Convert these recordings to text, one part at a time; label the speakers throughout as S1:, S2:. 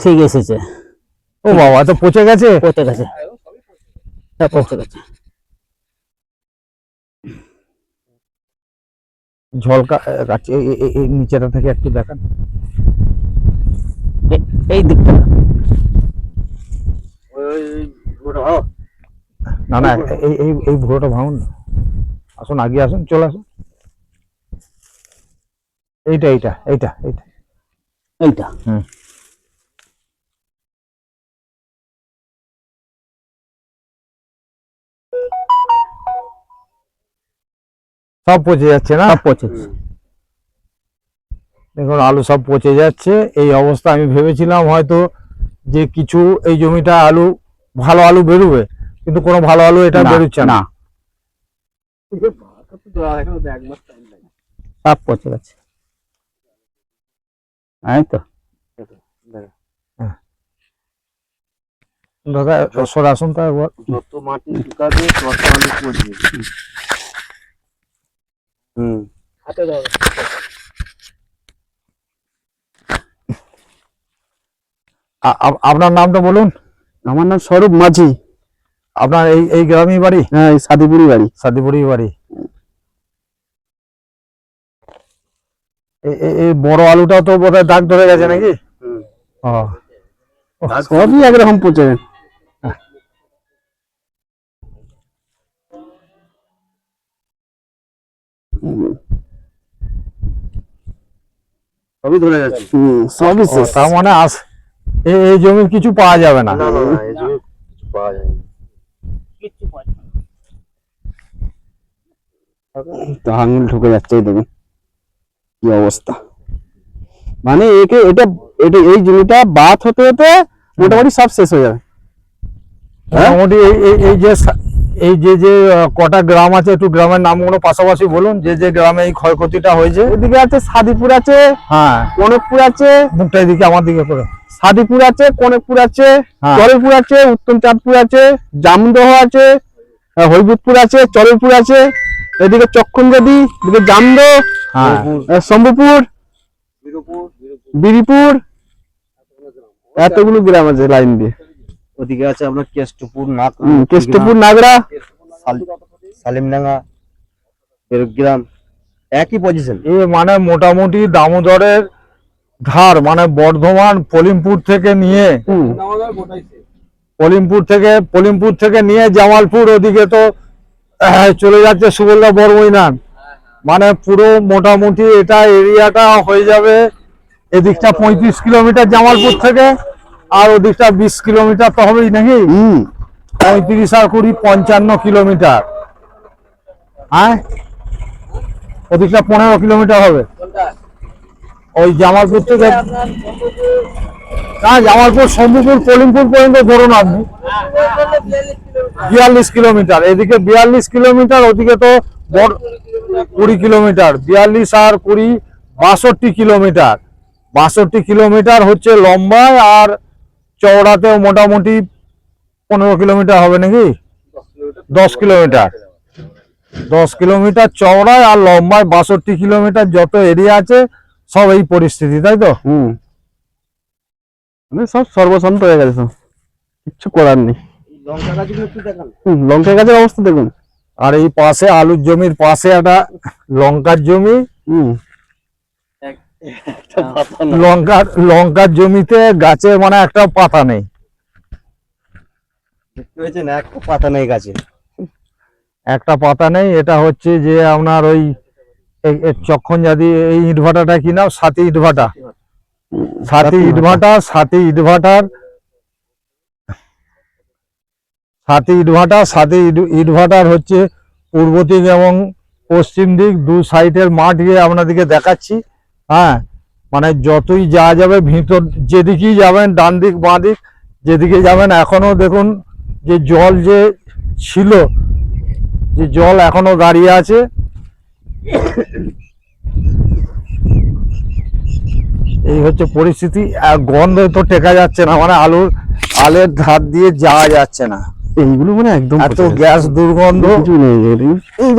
S1: ঠিক এসেছে।
S2: ও বাবা তো পচে গেছে?
S1: পচে গেছে। হ্যাঁ পচে গেছে।
S2: ঝলকা গাছ এই- নিচেটা থেকে একটু দেখান।
S1: এই দিকটা।
S2: না না এই এই এই ভুড়োটা ভাঙুন না। আসুন আগে আসুন চলে আসুন। এইটা এইটা এইটা এইটা।
S1: এইটা।
S2: হুম। সব পচে যাচ্ছে না?
S1: সব পচে।
S2: দেখুন আলু সব পচে যাচ্ছে। এই অবস্থা আমি ভেবেছিলাম হয়তো যে কিছু এই জমিটা আলু ভালো আলু বেরোবে কিন্তু কোনো ভালো আলু এটা
S1: না,
S2: বেরোচ্ছে না।
S1: সব পচে গেছে এই তো?
S2: দাদা সরে আসুন তো একবার।
S3: যত মাটি শুকাবে তত আলু পচবে। হুম।
S2: আ- আপনার নামটা বলুন?
S3: আমার নাম স্বরূপ মাঝি।
S2: আপনার এই এই গ্রামেই বাড়ি?
S3: হ্যাঁ এই সাদিপুরি বাড়ি।
S2: সাদিপুরি বাড়ি। এই- বড় আলুটাও তো বোধহয় দাগ ধরে গেছে নাকি? ও।
S3: সবই একরকম পচে। সবই ধরে যাচ্ছে। হুম সবই শেষ।
S2: তার মানে আস এই জমির কিছু পাওয়া যাবে না।
S3: না না এই জমি কিছু পাওয়া যায় না। তো আঙুল ঢুকে যাচ্ছে দেখুন কি অবস্থা। মানে একে এটা এটা এই জমিটা বাদ হতে হতে মোটামুটি সব শেষ হয়ে যাবে?
S2: মোটামুটি এই এই- এই যে এই যে যে কটা গ্রাম আছে একটু গ্রামের নামগুলো পাশাপাশি বলুন যে যে গ্রামে এই ক্ষয়ক্ষতিটা হয়েছে।
S3: এদিকে আছে সাদিপুর আছে
S2: হ্যাঁ।
S3: কনকপুর আছে।
S2: মুখটা এদিকে আমার দিকে করে।
S3: সাদিপুর আছে কনকপুর আছে
S2: হ্যাঁ।
S3: চরলপুর আছে উত্তম চাঁদপুর আছে জামদহ আছে আহ, হরিপুরপুর আছে চরলপুর আছে এদিকে চক্ষণগদি এদিকে জামদহ
S2: হ্যাঁ।
S3: শম্ভুপুর বিরিপুর এতগুলো গ্রাম আছে লাইন দিয়ে।
S4: ওদিকে আছে আপনার কেষ্টপুর
S3: কেষ্টপুর নাগরা।
S4: সালিমডাঙ্গা বেরগ্রাম। একই পজিশন
S2: এ মানে মোটামুটি দামোদরের ধার মানে বর্ধমান পলিমপুর থেকে নিয়ে পলিমপুর থেকে পলিমপুর থেকে নিয়ে জামালপুর ওদিকে তো চলে যাচ্ছে সুবলদা বড়মইনান মানে পুরো মোটামুটি এটা এরিয়াটা হয়ে যাবে এদিকটা পঁয়ত্রিশ কিলোমিটার জামালপুর থেকে। আর ওদিকটা বিশ কিলোমিটার তো হবেই নাকি?
S3: হুম।
S2: পঁয়ত্রিশ আর কুড়ি পঞ্চান্ন কিলোমিটার। হ্যাঁ? ওদিকটা পনেরো কিলোমিটার হবে। ওই জামালপুর থেকে না জামালপুর শম্ভুপুর কলিমপুর পর্যন্ত ধরুন আপনি। বিয়াল্লিশ কিলোমিটার। এদিকে বিয়াল্লিশ কিলোমিটার ওদিকে তো বড় কুড়ি কিলোমিটার। বিয়াল্লিশ আর কুড়ি বাষট্টি কিলোমিটার। বাষট্টি কিলোমিটার হচ্ছে লম্বায় আর চওড়াতেও মোটামুটি পনেরো কিলোমিটার হবে নাকি? দশ কিলোমিটার। দশ কিলোমিটার চওড়ায় আর লম্বায় বাষট্টি কিলোমিটার যত এরিয়া আছে সব এই পরিস্থিতি তাই তো?
S3: হুম। মানে সব সর্বশান্ত হয়ে গেছে সব। কিচ্ছু করার নেই।
S4: লঙ্কা
S3: গাছের অবস্থা দেখুন।
S2: আর এই পাশে আলুর জমির পাশে একটা লঙ্কার জমি।
S3: হুম।
S2: লঙ্কার লঙ্কার জমিতে গাছে মানে একটা পাতা নেই।
S4: পেয়েছেন পাতা নেই গাছে।
S2: একটা পাতা নেই এটা হচ্ছে যে আপনার ওই চক্ষণ জাতি এই ইটভাটাটা কি নাম? সাথী ইটভাটা। সাথী ইটভাটা। সাথী ইটভাটার সাথী ইটভাটা সাথী ইট- ইটভাটার হচ্ছে পূর্ব দিক এবং পশ্চিম দিক দু সাইডের মাঠ গিয়ে আপনাদেরকে দেখাচ্ছি। হ্যাঁ মানে যতই যাওয়া যাবে ভিতর যেদিকেই যাবেন ডান দিক বাঁ দিক যেদিকে যাবেন এখনও দেখুন যে জল যে ছিল যে জল এখনও দাঁড়িয়ে আছে। এই হচ্ছে পরিস্থিতি আর গন্ধ তো টেকা যাচ্ছে না মানে আলুর আলের ধার দিয়ে যাওয়া যাচ্ছে না।
S3: এইগুলো মানে একদম
S2: এত গ্যাস দুর্গন্ধ।
S3: এই- এই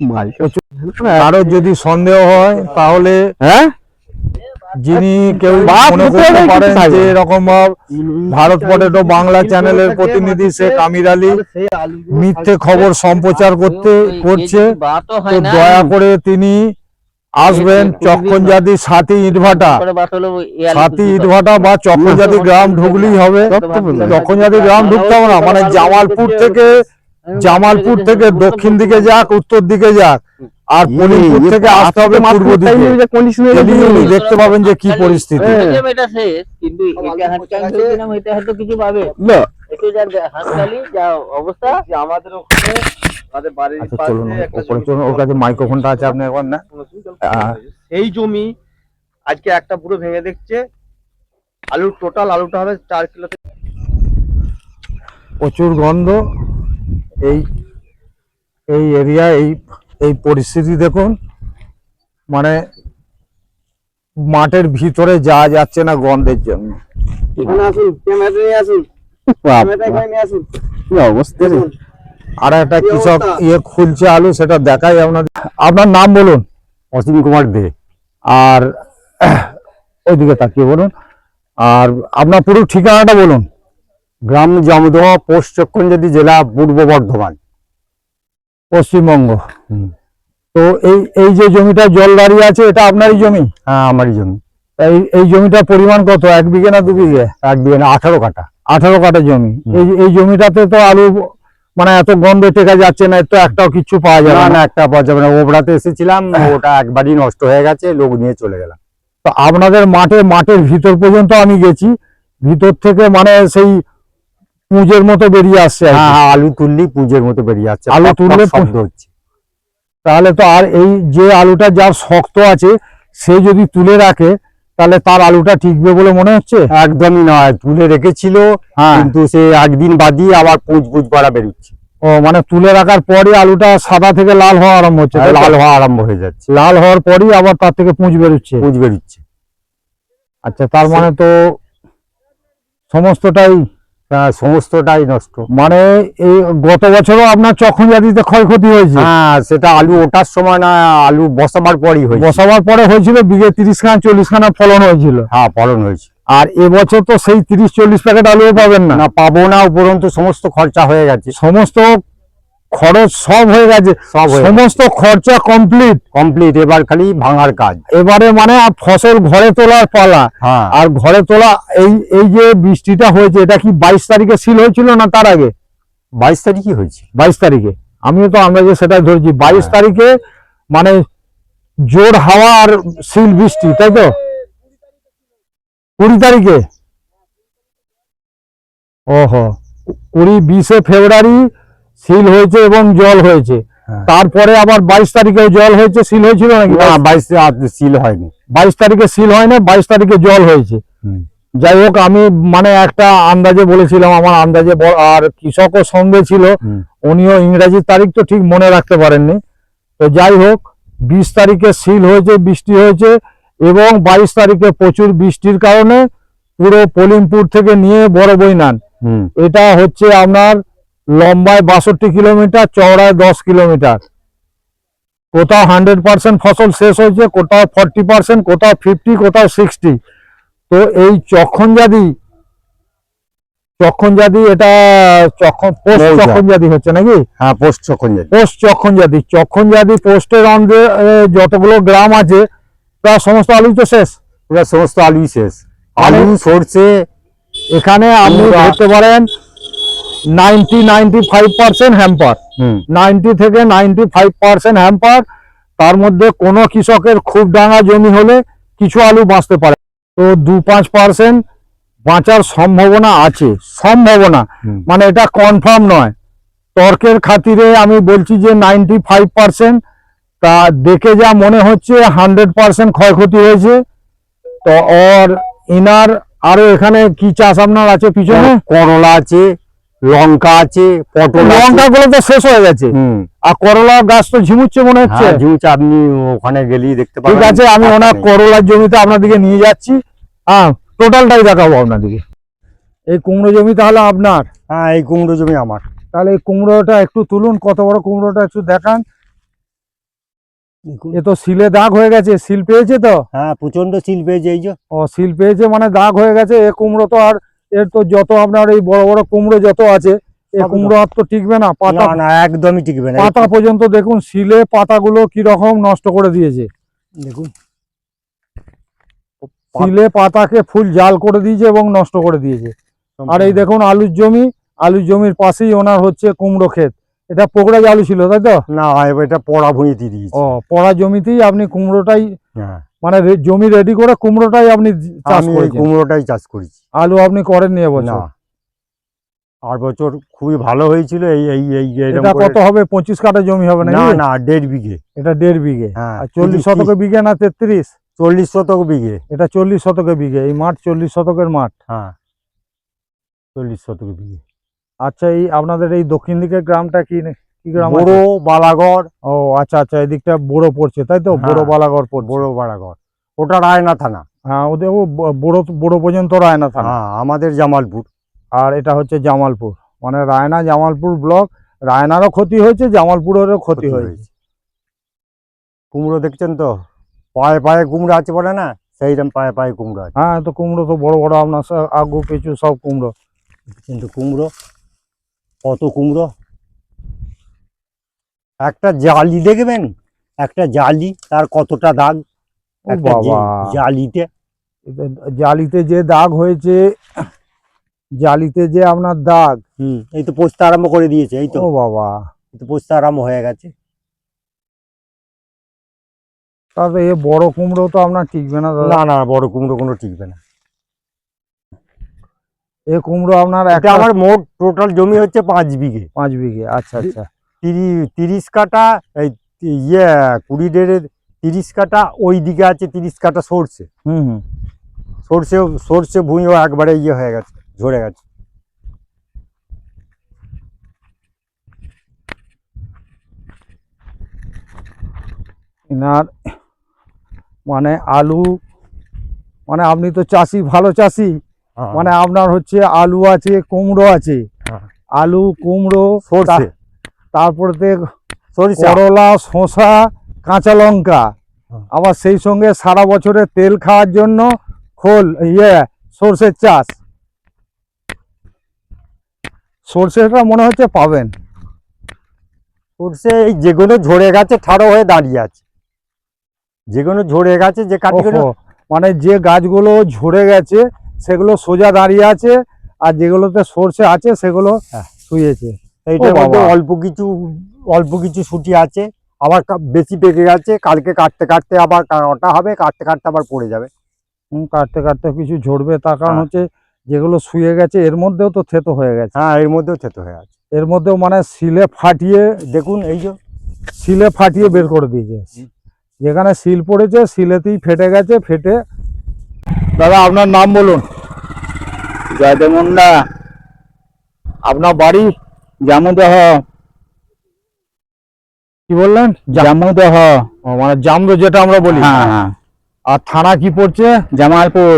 S3: যেমন
S2: কারও যদি সন্দেহ হয় তাহলে
S5: হ্যাঁ?
S2: যিনি কেউ মনে করতে পারেন যে এরকম ভারত পটেটো বাংলা চ্যানেলের প্রতিনিধি শেখ আমির আলী মিথ্যে খবর সম্প্রচার করতে করছে। তো দয়া করে তিনি আসবেন চক্কনজাতি সাথী ইটভাটা। সাথী ইটভাটা বা চক্কনজাতি গ্রাম ঢুকলেই হবে। চক্কনজাতি গ্রাম ঢুকতে হবে না মানে জামালপুর থেকে জামালপুর থেকে দক্ষিণ দিকে যাক উত্তর দিকে যাক আর পলিমপুর থেকে আসতে হবে পূর্ব দিকে। দেখতে পাবেন যে কি পরিস্থিতি।
S6: কুচি এটা শেষ কিন্তু এটা হাত কান ধরেছিলাম এটা হয়তো কিছু পাবে।
S5: না।
S6: একটু যা হাত কালি যা অবস্থা।
S4: যে আমাদের ওখানে আমাদের বাড়ির
S2: আচ্ছা মাইক্রোফোনটা আছে আপনি একবার না।
S4: সেই জমি আজকে একটা পুরো ভেঙে দেখছে। আলুর টোটাল আলুটা হবে চার কিলো
S2: প্রচুর গন্ধ। এই এই এরিয়া এই এই পরিস্থিতি দেখুন। মানে মাঠের ভিতরে যাওয়া যাচ্ছে না গন্ধের জন্য। আর একটা কৃষক ইয়ে খুলছে আলু সেটা দেখাই আপনাদের। আপনার নাম বলুন।
S5: অসীম কুমার দে।
S2: আর ওইদিকে তাকিয়ে বলুন। আর আপনার পুরো ঠিকানাটা বলুন।
S5: গ্রাম জামদোয়া পোস্ট চক্কনজাতি জেলা পূর্ব বর্ধমান।
S2: পশ্চিমবঙ্গ। তো এই এই যে জমিটা জল দাঁড়িয়ে আছে এটা আপনারই জমি?
S5: হ্যাঁ আমারই জমি।
S2: এই এই জমিটার পরিমাণ কত? এক বিঘে না দু বিঘে?
S5: এক বিঘে না আঠারো কাটা
S2: আঠারো কাঠা জমি। এই এই জমিটাতে তো আলু মানে এত গন্ধ টেকা যাচ্ছে না তো একটাও কিচ্ছু পাওয়া যাবে
S5: না একটা পাওয়া যাবে না। ওবড়াতে এসেছিলাম ওটা একবারই নষ্ট হয়ে গেছে লোক নিয়ে চলে গেলাম।
S2: তো আপনাদের মাঠে মাঠের ভিতর পর্যন্ত আমি গেছি। ভিতর থেকে মানে সেই পুঁজের মতো বেরিয়ে আসছে
S5: হ্যাঁ হ্যাঁ আলু তুললি পুজোর মতো বেরিয়ে আসছে।
S2: আলু তুললে
S5: শব্দ হচ্ছে।
S2: তাহলে তো আর এই যে আলুটা যার শক্ত আছে সে যদি তুলে রাখে তাহলে তার আলুটা টিকবে বলে মনে হচ্ছে?
S5: একদমই নয় তুলে রেখেছিল
S2: হ্যাঁ।
S5: কিন্তু সে একদিন বাদই আবার পুঁজ পুঁজ করা বেরোচ্ছে।
S2: ও মানে তুলে রাখার পরই আলুটা সাদা থেকে লাল হওয়া আরম্ভ হচ্ছে
S5: লাল হওয়া আরম্ভ হয়ে যাচ্ছে।
S2: লাল হওয়ার পরই আবার তার থেকে পুঁজ বেরোচ্ছে।
S5: পুঁজ বেরোচ্ছে।
S2: আচ্ছা তার মানে তো সমস্তটাই
S5: সমস্তটাই নষ্ট।
S2: মানে এই গত বছরও আপনার চক্ষণ জাতিতে ক্ষয়ক্ষতি হয়েছে?
S5: হ্যাঁ সেটা আলু ওঠার সময় না আলু বসাবার পরই হয়েছে।
S2: বসাবার পরে হয়েছিল বিঘে তিরিশ খানা চল্লিশ খানা ফলন হয়েছিল।
S5: হ্যাঁ ফলন হয়েছে।
S2: আর এবছর তো সেই তিরিশ চল্লিশ প্যাকেট আলুও পাবেন না।
S5: না পাবো না উপরন্তু সমস্ত খরচা হয়ে গেছে।
S2: সমস্ত খরচ সব হয়ে গেছে।
S5: সব
S2: সমস্ত খরচা কমপ্লিট
S5: কমপ্লিট এবার খালি ভাঙার কাজ।
S2: এবারে মানে আর ফসল ঘরে তোলার পালা।
S5: হ্যাঁ।
S2: আর ঘরে তোলা এই এই যে বৃষ্টিটা হয়েছে এটা কি বাইশ তারিখে সিল হয়েছিল না তার আগে?
S5: বাইশ তারিখই হয়েছে
S2: বাইশ তারিখে। আমিও তো আমরা যে সেটা ধরছি। বাইশ
S5: হ্যাঁ।
S2: তারিখে মানে জোর হাওয়া আর শিল বৃষ্টি তাই তো? কুড়ি তারিখে? ওহো। কুড়ি বিশে ফেব্রুয়ারি সিল হয়েছে এবং জল হয়েছে।
S5: হ্যাঁ।
S2: তারপরে আবার বাইশ তারিখেও জল হয়েছে সিল হয়েছিল নাকি?
S5: না বাইশ সিল হয়নি।
S2: বাইশ তারিখে সিল হয় না বাইশ তারিখে জল হয়েছে। যাই হোক আমি মানে একটা আন্দাজে বলেছিলাম আমার আন্দাজে আর কৃষকও সঙ্গে ছিল। উনিও ইংরেজি তারিখ তো ঠিক মনে রাখতে পারেননি। তো যাই হোক বিশ তারিখে সিল হয়েছে বৃষ্টি হয়েছে এবং বাইশ তারিখে প্রচুর বৃষ্টির কারণে পুরো পলিমপুর থেকে নিয়ে বড় বইনান
S5: হুম।
S2: এটা হচ্ছে আপনার লম্বায় বাষট্টি কিলোমিটার চওড়ায় দশ কিলোমিটার। কোথাও হান্ড্রেড পার্সেন্ট ফসল শেষ হয়েছে কোথাও ফর্টি পার্সেন্ট কোথাও ফিফটি কোথাও সিক্সটি। তো এই চক্ষণজাদি চক্ষণজাদি এটা চক্ষণ পোস্ট
S5: মৌজা।
S2: চক্ষণজাদি হচ্ছে নাকি?
S5: হ্যাঁ পোস্ট যখন যাই
S2: পোস্ট চক্ষণজাদি চক্ষণজাদি পোস্টের অন্ডে যতগুলো গ্রাম আছে প্রায় সমস্ত আলু তো শেষ।
S5: পুরো সমস্ত আলুই শেষ। আলু সরষে
S2: এখানে আপনি ধরতে পারেন ninety ninety five percent hamper ninety থেকে নাইনটি ফাইভ পার্সেন্ট হ্যাম্পার তার মধ্যে কোনো কৃষকের খুব ডাঙা জমি হলে কিছু আলু বাঁচতে পারে। তো দু পাঁচ পার্সেন্ট বাঁচার সম্ভাবনা আছে। সম্ভাবনা। মানে এটা কনফার্ম নয়। তর্কের খাতিরে আমি বলছি যে নাইনটি ফাইভ পার্সেন্ট তা দেখে যা মনে হচ্ছে হান্ড্রেড পার্সেন্ট ক্ষয়ক্ষতি হয়েছে। তো ওর ইনার আরও এখানে কি চাষ আপনার আছে পিছনে?
S5: করলা আছে লঙ্কা আছে পটল
S2: লঙ্কা গুলো তো শেষ হয়ে গেছে। আর করলা গাছ তো ঝিমুচ্ছে মনে হচ্ছে।
S5: হ্যাঁ ঝুঁচা আপনি ওখানে গেলেই দেখতে পাবেন।
S2: ঠিক আছে আমি ওনার করলার জমিতে আপনাদেরকে নিয়ে যাচ্ছি। হ্যাঁ টোটালটাই দেখাবো আপনাদেরকে। এই কুমড়ো জমি তাহলে আপনার?
S5: হ্যাঁ এই কুমড়ো জমি আমার।
S2: তাহলে এই কুমড়োটা একটু তুলুন কত বড় কুমড়োটা একটু দেখান। এ তো সিলে দাগ হয়ে গেছে সিল পেয়েছে তো?
S5: হ্যাঁ প্রচণ্ড শিল পেয়েছে এই যে।
S2: ও সিল পেয়েছে মানে দাগ হয়ে গেছে এ কুমড়ো তো আর এর তো যত আপনার এই বড় বড় কুমড়ো যত আছে কুমড়ো আর তো টিকবে না পাতা
S5: না না একদমই টিকবে না।
S2: পাতা পর্যন্ত দেখুন সিলে পাতাগুলো কি রকম নষ্ট করে দিয়েছে।
S5: দেখুন।
S2: সিলে পাতাকে ফুল জাল করে দিয়েছে এবং নষ্ট করে দিয়েছে। আর এই দেখুন আলুর জমি আলুর জমির পাশেই ওনার হচ্ছে কুমড়ো ক্ষেত। এটা পোকড়া আলু ছিল তাই তো?
S5: না এটা পড়া ভুঁইতে দিয়েছি।
S2: ও পড়া জমিতেই আপনি কুমড়োটাই
S5: হ্যাঁ।
S2: মানে জমি রেডি করে কুমড়োটাই আপনি চাষ করেছেন?
S5: কুমড়োটাই চাষ করেছি।
S2: আলু আপনি করেননি
S5: না।
S2: এবছর
S5: আর বছর খুবই ভালো হয়েছিল এই এই এই
S2: এটা কত হবে? পঁচিশ কাঠা জমি হবে
S5: না না দেড় বিঘে।
S2: এটা দেড় বিঘে।
S5: হ্যাঁ
S2: আর চল্লিশ শতকে বিঘে না তেত্রিশ?
S5: চল্লিশ শতক বিঘে।
S2: এটা চল্লিশ শতকে বিঘে। এই মাঠ চল্লিশ শতকের মাঠ।
S5: হ্যাঁ চল্লিশ শতক বিঘে।
S2: আচ্ছা এই আপনাদের এই দক্ষিণ দিকের গ্রামটা কি?
S5: বড় বালাগড়।
S2: ও আচ্ছা আচ্ছা এদিকটা বড় পড়ছে তাই তো? বড়
S5: হ্যাঁ।
S2: বালাগড় পড়ছে।
S5: বড় বালাগড়। ওটা রায়না থানা।
S2: হ্যাঁ ওদের ও বড় বড় পর্যন্ত রায়না থানা।
S5: হ্যাঁ আমাদের জামালপুর।
S2: আর এটা হচ্ছে জামালপুর। মানে রায়না জামালপুর ব্লক রায়নারও ক্ষতি হয়েছে জামালপুরেরও ক্ষতি হয়েছে।
S5: কুমড়ো দেখছেন তো? পায়ে পায়ে কুমড়ো আছে বলে না? সেইরকম পায়ে পায়ে কুমড়ো আছে।
S2: হ্যাঁ তো কুমড়ো তো বড় বড় আপনার আগু পিছু সব কুমড়ো।
S5: কিন্তু কুমড়ো কত কুমড়ো? একটা জালি দেখবেন? একটা জালি তার কতটা দাগ? একটা জালিতে।
S2: জালিতে যে দাগ হয়েছে জালিতে যে আপনার দাগ।
S5: হুম এই তো পোস্ত আরম্ভ করে দিয়েছে এই তো।
S2: ও বাবা।
S5: এই তো পোস্ত আরম্ভ হয়ে গেছে।
S2: তাহলে এ বড় কুমড়ো তো আপনার টিকবে না
S5: না না বড় কুমড়ো কোনো টিকবে না।
S2: এ কুমড়ো আপনার একটা
S5: আমার মোট টোটাল জমি হচ্ছে পাঁচ বিঘে।
S2: পাঁচ বিঘে আচ্ছা আচ্ছা।
S5: তিরিশ কাটা এই ইয়ে কুড়ি ডেড়ের তিরিশ কাটা ওই দিকে আছে তিরিশ কাটা সরষে।
S2: হুম হুম।
S5: সরষে সরষে ভুঁইও একবারে ইয়ে হয়ে গেছে ঝরে গেছে।
S2: এনার মানে আলু মানে আপনি তো চাষি ভালো চাষি।
S5: হ্যাঁ,
S2: মানে আপনার হচ্ছে আলু আছে কুমড়ো আছে।
S5: হ্যাঁ।
S2: আলু কুমড়ো
S5: সরষে।
S2: তারপরে করলা শসা কাঁচা লঙ্কা। আবার সেই সঙ্গে সারা বছরে তেল খাওয়ার জন্য খোল ইয়ে সর্ষের চাষ। সর্ষেটা মনে হচ্ছে পাবেন।
S5: সরষে এই যেগুলো ঝরে গেছে ঠাড়ো হয়ে দাঁড়িয়ে আছে। যেগুলো ঝরে গেছে যে কাঠিগুলো
S2: মানে যে গাছগুলো ঝরে গেছে সেগুলো সোজা দাঁড়িয়ে আছে আর যেগুলোতে সর্ষে আছে সেগুলো
S5: হ্যাঁ।
S2: শুয়েছে।
S5: এইটার মধ্যে অল্প কিছু অল্প কিছু সুটি আছে আবার বেশি পেকে গেছে কালকে কাটতে কাটতে আবার কাটা হবে কাটতে কাটতে আবার পড়ে যাবে।
S2: হুম, কাটতে কাটতে কিছু ঝরবে তার কারণ
S5: হ্যাঁ।
S2: হচ্ছে যেগুলো শুয়ে গেছে এর মধ্যেও তো থেতো হয়ে গেছে।
S5: হ্যাঁ এর মধ্যেও থেতো হয়ে আছে।
S2: এর মধ্যেও মানে শিলে ফাটিয়ে
S5: দেখুন এই যে
S2: শিলে ফাটিয়ে বের করে দিয়েছে। যেখানে শিল পড়েছে শিলেতেই ফেটে গেছে ফেটে দাদা আপনার নাম বলুন।
S1: জয়দেব মুন্ডা।
S2: আপনার বাড়ি?
S1: জামুদহ।
S2: কি বললেন?
S1: জামুদহ।
S2: মানে জামদো যেটা আমরা বলি।
S1: হ্যাঁ হ্যাঁ।
S2: আর থানা কি পড়ছে?
S1: জামালপুর।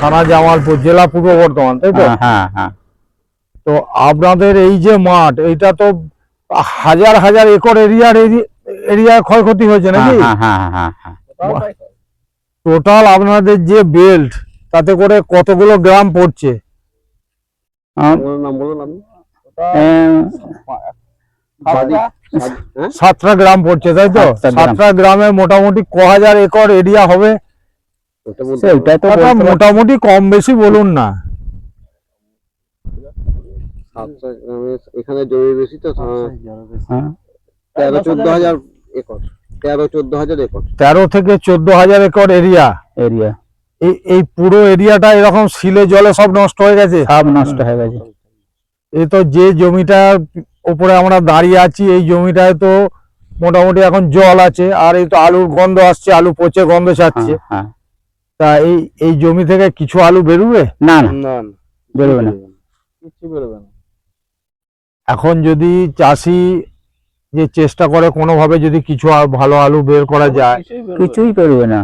S2: থানা জামালপুর জেলা পূর্ব বর্ধমান তাই তো?
S1: হ্যাঁ
S2: তো আপনাদের এই যে মাঠ এইটা তো হাজার হাজার একর এরিয়ার এরিয়া ক্ষয়ক্ষতি হয়েছে নাকি?
S1: হ্যাঁ হ্যাঁ হ্যাঁ হ্যাঁ।
S2: টোটাল আপনাদের যে বেল্ট তাতে করে কতগুলো গ্রাম পড়ছে?
S4: নাম বলুন আপনি।
S2: সাতটা গ্রাম পড়ছে তাই তো?
S1: সাতটা গ্রামে।
S2: মোটামুটি ক হাজার একর এরিয়া হবে। মোটামুটি। কম বেশি বলুন না।
S4: এখানে জমি বেশি তো
S1: হ্যাঁ।
S4: তেরো চোদ্দ হাজার একর। তেরো চোদ্দ হাজার একর।
S2: তেরো থেকে চোদ্দ হাজার একর এরিয়া।
S1: এরিয়া।
S2: এই এই পুরো এরিয়াটা এরকম শিলে জলে সব নষ্ট হয়ে গেছে?
S1: সব নষ্ট হয়ে গেছে।
S2: এই তো যে জমিটার উপরে আমরা দাঁড়িয়ে আছি এই জমিটায় তো মোটামুটি এখন জল আছে আর এই তো আলুর গন্ধ আসছে আলু পচে গন্ধ ছাড়ছে।
S1: হ্যাঁ, হ্যাঁ।
S2: তা এই এই জমি থেকে কিছু আলু বেরোবে?
S1: না না।
S4: না
S1: বেরোবে না।
S4: কিছু বেরোবে না।
S2: এখন যদি চাষি যে চেষ্টা করে কোনোভাবে যদি কিছু ভালো আলু বের করা যায়
S1: কিছুই বেরোবে না।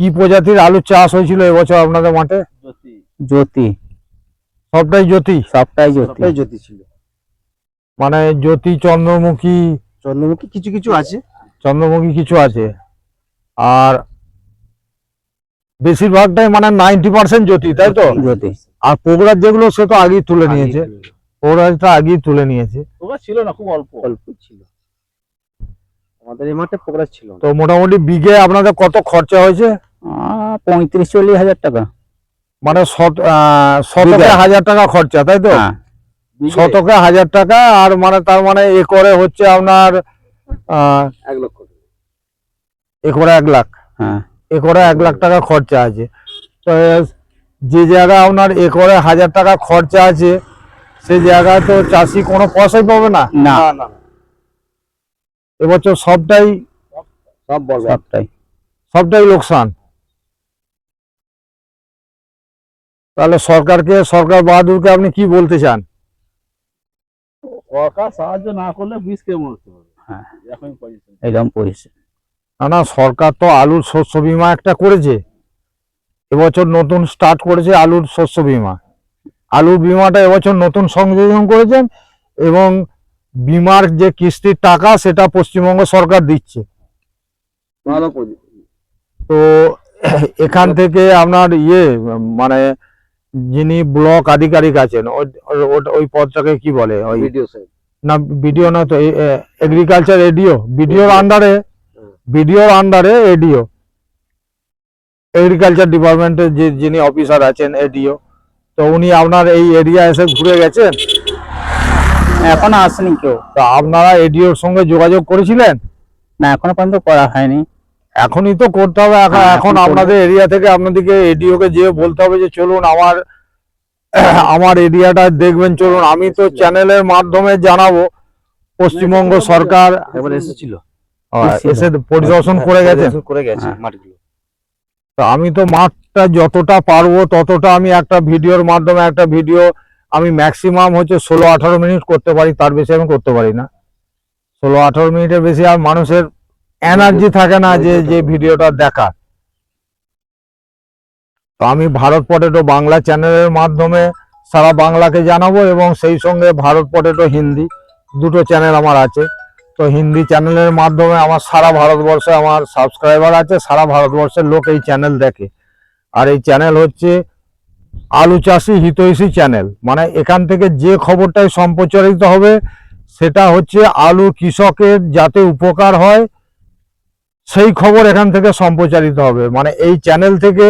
S2: কি প্রজাতির আলু চাষ হয়েছিল এবছর আপনাদের মাঠে?
S1: জ্যোতি।
S2: সবটাই জ্যোতি?
S1: সবটাই জ্যোতি।
S4: সবটাই জ্যোতি ছিল।
S2: মানে জ্যোতি চন্দ্রমুখী?
S4: চন্দ্রমুখী কিছু কিছু আছে।
S2: চন্দ্রমুখী কিছু আছে। আর বেশিরভাগটাই মানে নাইনটি পার্সেন্ট জ্যোতি তাই তো?
S1: জ্যোতি।
S2: আর পোগরাজ যেগুলো সে তো আগেই তুলে নিয়েছে। পোগরাজটা আগেই তুলে নিয়েছে।
S4: পোকরা ছিল না খুব অল্প।
S1: অল্প ছিল।
S4: আমাদের এই মাঠে পোকরা ছিল
S2: তো মোটামুটি বিঘে আপনাদের কত খরচা হয়েছে?
S1: আহ, পঁয়ত্রিশ চল্লিশ হাজার টাকা।
S2: মানে শত শতকে হাজার টাকা খরচা তাই তো?
S1: হ্যাঁ।
S2: শতকে হাজার টাকা আর মানে তার মানে একরে হচ্ছে আপনার
S4: এক লক্ষ
S2: একরে এক লাখ।
S1: হ্যাঁ।
S2: একরে এক লাখ টাকা খরচা আছে। তো যে জায়গা আপনার একরে হাজার টাকা খরচা আছে সেই জায়গায় তো চাষি কোনো পয়সাই পাবে না?
S1: না।
S4: না না
S2: এবছর সবটাই
S4: সব বলব
S1: সবটাই।
S2: সবটাই লোকসান। তাহলে সরকারকে সরকার বাহাদুরকে আপনি কি বলতে চান?
S4: সরকার সাহায্য না করলে বীজ কে মরতে হবে।
S1: হ্যাঁ। একদম
S2: না না সরকার তো আলুর শস্য বীমা একটা করেছে। এবছর নতুন স্টার্ট করেছে আলুর শস্য বীমা। আলুর বীমাটা এবছর নতুন সংযোজন করেছেন এবং বিমার যে কিস্তির টাকা সেটা পশ্চিমবঙ্গ সরকার দিচ্ছে।
S4: ভালো
S2: তো এখান থেকে আপনার ইয়ে মানে যিনি ব্লক আধিকারিক আছেন ওই- পদটাকে কি বলে? ওই
S4: ভিডিও
S2: না বিডিও না তো এগ্রিকালচার এডিও বিডিওর আন্ডারে বিডিওর আন্ডারে এডিও এগ্রিকালচার ডিপার্টমেন্টের যে যিনি অফিসার আছেন এডিও তো উনি আপনার এই এরিয়া এসে ঘুরে গেছেন?
S1: এখন আসেনি কেউ।
S2: তো আপনারা এডিওর সঙ্গে যোগাযোগ করেছিলেন?
S1: না এখনও পর্যন্ত করা হয়নি।
S2: এখনই তো করতে হবে। এখন
S1: হ্যাঁ।
S2: আপনাদের এরিয়া থেকে আপনাদেরকে এডিও কে যেয়ে বলতে হবে যে চলুন আমার আমার এরিয়াটা দেখবেন চলুন। আমি তো চ্যানেলের মাধ্যমে জানাব। পশ্চিমবঙ্গ সরকার
S4: এসেছিল।
S2: এসে পরিদর্শন করে গেছেন
S4: করে গেছে
S1: হ্যাঁ।
S4: মাঠগুলো।
S2: তো আমি তো মাঠটা যতটা পারব ততটা আমি একটা ভিডিওর মাধ্যমে একটা ভিডিও আমি ম্যাক্সিমাম হচ্ছে ষোলো আঠারো মিনিট করতে পারি। তার বেশি আমি করতে পারি না। ষোলো আঠারো মিনিটের বেশি আর মানুষের এনার্জি থাকে না যে যে ভিডিওটা দেখা তো আমি ভারত পটেটো বাংলা চ্যানেলের মাধ্যমে সারা বাংলাকে জানাব এবং সেই সঙ্গে ভারত পটেটো হিন্দি দুটো চ্যানেল আমার আছে। তো হিন্দি চ্যানেলের মাধ্যমে আমার সারা ভারতবর্ষে আমার সাবস্ক্রাইবার আছে, সারা ভারতবর্ষের লোক এই চ্যানেল দেখে। আর এই চ্যানেল হচ্ছে আলু চাষি হিতৈষী চ্যানেল মানে এখান থেকে যে খবরটাই সম্প্রচারিত হবে, সেটা হচ্ছে আলু কৃষকের যাতে উপকার হয় সেই খবর এখান থেকে সম্প্রচারিত হবে। মানে এই চ্যানেল থেকে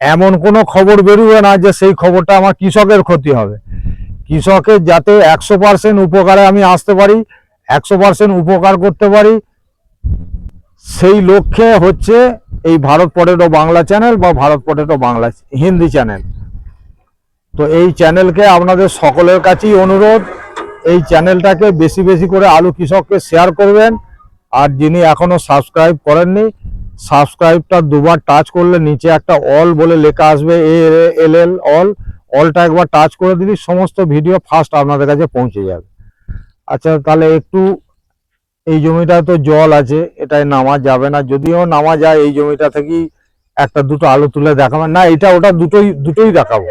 S2: এমন কোনো খবর বেরোবে না যে সেই খবরটা আমার কৃষকের ক্ষতি হবে। কৃষকের যাতে একশো পার্সেন্ট উপকারে আমি আসতে পারি, একশো পার্সেন্ট উপকার করতে পারি, সেই লক্ষ্যে হচ্ছে এই ভারত পটেটো বাংলা চ্যানেল বা ভারত পটেটো বাংলা হিন্দি চ্যানেল তো এই চ্যানেলকে আপনাদের সকলের কাছেই অনুরোধ, এই চ্যানেলটাকে বেশি বেশি করে আলু কৃষককে শেয়ার করবেন। আর যিনি এখনও সাবস্ক্রাইব করেননি সাবস্ক্রাইবটা দুবার টাচ করলে নিচে একটা অল বলে লেখা আসবে এ এল এল অল অলটা একবার টাচ করে দিলে সমস্ত ভিডিও ফার্স্ট আপনাদের কাছে পৌঁছে যাবে। আচ্ছা তাহলে একটু এই জমিটায় তো জল আছে এটাই নামা যাবে না। যদিও নামা যায়, এই জমিটা থেকেই একটা দুটো আলু তুলে দেখাবেন না, এটা ওটা দুটোই দুটোই দেখাবো।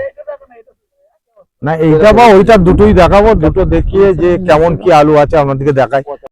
S2: না, এইটা বা ওইটা দুটোই দেখাবো, দুটো দেখিয়ে যে কেমন কি আলু আছে আপনাদেরকে দেখাই।